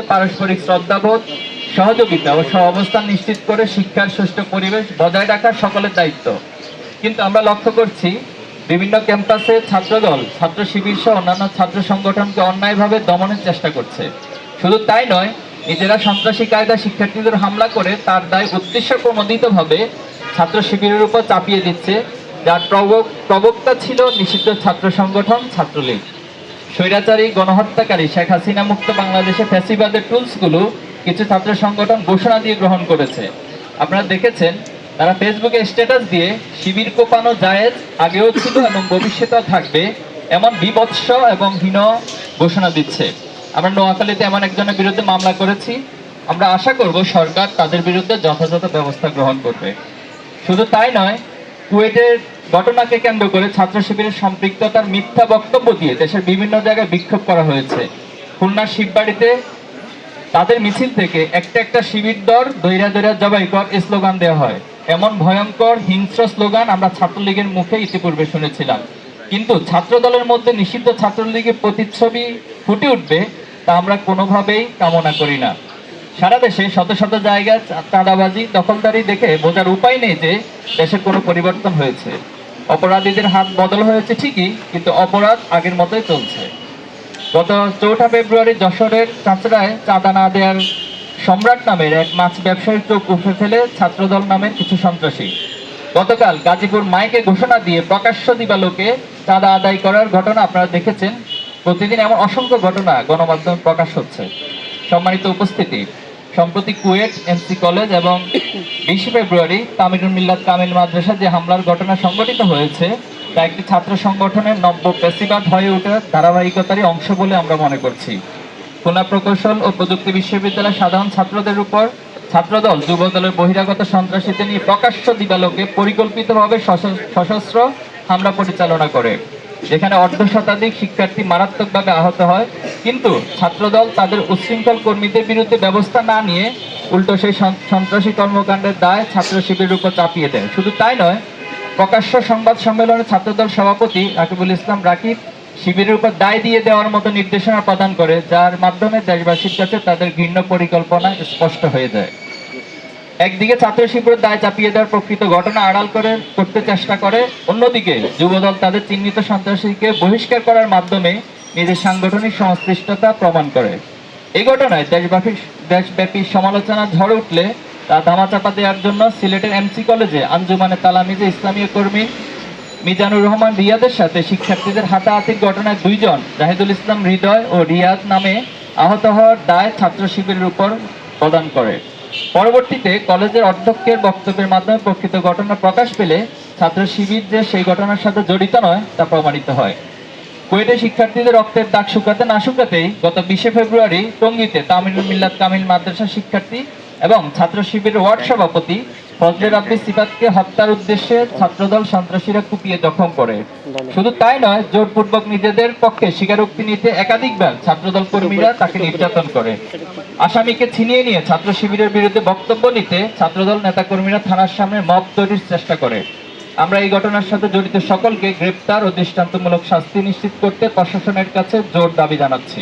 পারস্পরিক শ্রদ্ধাবোধ, সহযোগিতা ও সহাবস্থান নিশ্চিত করে শিক্ষার সুষ্ঠু পরিবেশ বজায় রাখা সকলের দায়িত্ব। কিন্তু আমরা লক্ষ্য করছি, বিভিন্ন ক্যাম্পাসে ছাত্রদল, ছাত্র শিবির সহ অন্যান্য ছাত্র সংগঠনকে অন্যায়ভাবে দমনের চেষ্টা করছে। শুধু তাই নয়, নিজেরা সন্ত্রাসী কায়দা শিক্ষার্থীদের হামলা করে তার দায় উদ্দেশ্য প্রণোদিতভাবে ছাত্র শিবিরের উপর চাপিয়ে দিচ্ছে, যার প্রবক, প্রবক্তা ছিল নিষিদ্ধ ছাত্র সংগঠন ছাত্রলীগ। স্বৈরাচারী গণহত্যাকারী শেখ হাসিনা মুক্ত বাংলাদেশে ফ্যাসিবাদের টুলসগুলো কিছু ছাত্র সংগঠন ঘোষণা দিয়ে গ্রহণ করেছে। আপনারা দেখেছেন, তারা ফেসবুকে স্ট্যাটাস দিয়ে শিবির কোপানো জায়েজ, আগেও ছিল এবং ভবিষ্যতেও থাকবে এমন বিভৎস এবং হীন ঘোষণা দিচ্ছে। আমরা নোয়াখালীতে এমন একজনের বিরুদ্ধে মামলা করেছি। আমরা আশা করব সরকার তাদের বিরুদ্ধে যথাযথ ব্যবস্থা গ্রহণ করবে। শুধু তাই নয়, কুয়েটের ঘটনাকে কেন্দ্র করে ছাত্র শিবিরের সম্পৃক্ততার মিথ্যা বক্তব্য দিয়ে দেশের বিভিন্ন জায়গায় বিক্ষোভ করা হয়েছে। খুলনার শিববাড়িতে তাদের মিছিল থেকে একটা একটা শিবির দর দৈরা দৈরা জবাই কর স্লোগান দেওয়া হয়। এমন ভয়ঙ্কর হিংস্র স্লোগান আমরা ছাত্রলীগের মুখে ইতিপূর্বে শুনেছিলাম। কিন্তু ছাত্র দলের মধ্যে নিষিদ্ধ ছাত্রলীগের প্রতিচ্ছবি ফুটে উঠবে তা আমরা কোনোভাবেই কামনা করি না। সারা দেশে শত শত জায়গায় চাঁদাবাজি, দখলদারি দেখে বোঝার উপায় নেই যে দেশে কোনো পরিবর্তন হয়েছে। অপরাধীদের হাত বদল হয়েছে ঠিকই, কিন্তু অপরাধ আগের মতোই চলছে। গত চৌঠা ফেব্রুয়ারি যশোরের চাঁচড়ায় চাঁদা না দেওয়ার সম্রাট নামের এক মাছ ব্যবসায়ীর চোখ উঠে ফেলে ছাত্রদল নামের কিছু সন্ত্রাসী। গতকাল গাজীপুর মাইকে ঘোষণা দিয়ে প্রকাশ্য দিবালোকে চাঁদা আদায় করার ঘটনা আপনারা দেখেছেন। প্রতিদিন এমন অসংখ্য ঘটনা গণমাধ্যমে প্রকাশ হচ্ছে। সম্মানিত উপস্থিতি সম্প্রতি কুয়েট এমসি কলেজ এবং বিশে ফেব্রুয়ারি তামিরুল মিল্লাত কামিল মাদ্রাসা যে হামলার ঘটনা সংঘটিত হয়েছে, তা একটি ছাত্র সংগঠনের নব্য পেশিবাদ হয়ে ওঠার ধারাবাহিকতারই অংশ বলে আমরা মনে করছি। খুলনা প্রকৌশল ও প্রযুক্তি বিশ্ববিদ্যালয়ের সাধারণ ছাত্রদের উপর ছাত্রদল যুবদলের বহিরাগত সন্ত্রাসীদের নিয়ে প্রকাশ্য দিবালোকে পরিকল্পিতভাবে সশস্ত্র হামলা পরিচালনা করে। যেখানে অর্ধ শতাধিক শিক্ষার্থী মারাত্মকভাবে আহত হয়, কিন্তু ছাত্রদল তাদের উচ্ছৃঙ্খল কর্মীদের বিরুদ্ধে ব্যবস্থা না নিয়ে উল্টো সেই সন্ত্রাসী কর্মকাণ্ডের দায় ছাত্র শিবিরের উপর চাপিয়ে দেয়। শুধু তাই নয়, প্রকাশ্য সংবাদ সম্মেলনে ছাত্রদল সভাপতি রাকিবুল ইসলাম রাকিব শিবিরের উপর দায় দিয়ে দেওয়ার মতো নির্দেশনা প্রদান করে, যার মাধ্যমে দেশবাসীর কাছে তাদের ঘৃণ্য পরিকল্পনা স্পষ্ট হয়ে যায়। একদিকে ছাত্র শিবিরের দায় চাপিয়ে দেওয়ার প্রকৃত ঘটনা আড়াল করে করতে চেষ্টা করে, অন্যদিকে যুবদল তাদের চিহ্নিত সন্ত্রাসীকে বহিষ্কার করার মাধ্যমে নিজের সাংগঠনিক সংশ্লিষ্টতা প্রমাণ করে। এই ঘটনায় দেশব্যাপী দেশব্যাপী সমালোচনা ঝড় উঠলে তা ধামাচাপা দেওয়ার জন্য সিলেটের এমসি কলেজে আঞ্জুমানে তালামিজে ইসলামীয় কর্মী মিজানুর রহমান রিয়াদের সাথে শিক্ষার্থীদের হাতাহাতির ঘটনায় দুইজন, জাহিদুল ইসলাম হৃদয় ও রিয়াদ নামে আহত হওয়ার দায় ছাত্র শিবিরের উপর প্রদান করে। পরবর্তীতে কলেজের অধ্যক্ষের বক্তব্যের মাধ্যমে প্রকৃত ঘটনা প্রকাশ পেলে ছাত্র শিবির যে সেই ঘটনার সাথে জড়িত নয় তা প্রমাণিত হয়। কুয়েটে শিক্ষার্থীদের রক্তের দাগ শুকাতে না শুকাতেই গত বিশে ফেব্রুয়ারি টঙ্গীতে তামিল মিল্লাত কামিল মাদ্রাসা শিক্ষার্থী এবং ছাত্র শিবিরের ওয়ার্ড সভাপতি ফজলে সিফাতকে হত্যার উদ্দেশ্যে ছাত্রদল সন্ত্রাসীরা কুপিয়ে জখম করে। শুধু তাই নয় জোরপূর্বক নিজেদের পক্ষে স্বীকারোক্তি নিতে একাধিকবার ছাত্রদল কর্মীরা তাকে নির্যাতন করে। আসামিকে ছিনিয়ে নিয়ে ছাত্র শিবিরের বিরুদ্ধে বক্তব্য নিতে ছাত্রদল নেতাকর্মীরা থানার সামনে মব তৈরির চেষ্টা করে। আমরা এই ঘটনার সাথে জড়িত সকলকে গ্রেপ্তার ও দৃষ্টান্তমূলক শাস্তি নিশ্চিত করতে প্রশাসনের কাছে জোর দাবি জানাচ্ছি।